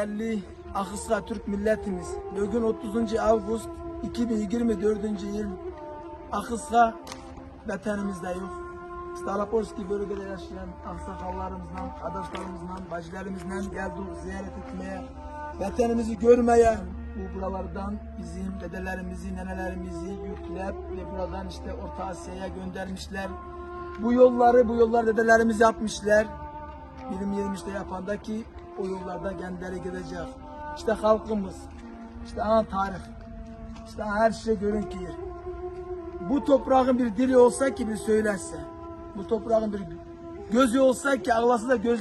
değerli Akısla Türk milletimiz. Bugün 30. Ağustos 2024 yıl Akısla vatanımızda yok. Stalaporski bölgede yaşayan aksakallarımızla, kardeşlerimizle, bacılarımızla geldik ziyaret etmeye, vatanımızı görmeye. Bu buralardan bizim dedelerimizi, nenelerimizi yükleyip ve buradan işte Orta Asya'ya göndermişler. Bu yolları, bu yollar dedelerimiz yapmışlar. Bilim 20'de yapanda ki o yollarda kendileri gidecek. İşte halkımız, işte ana tarih, işte her şey görün ki bu toprağın bir dili olsa ki bir söylerse, bu toprağın bir gözü olsa ki ağlası da göz,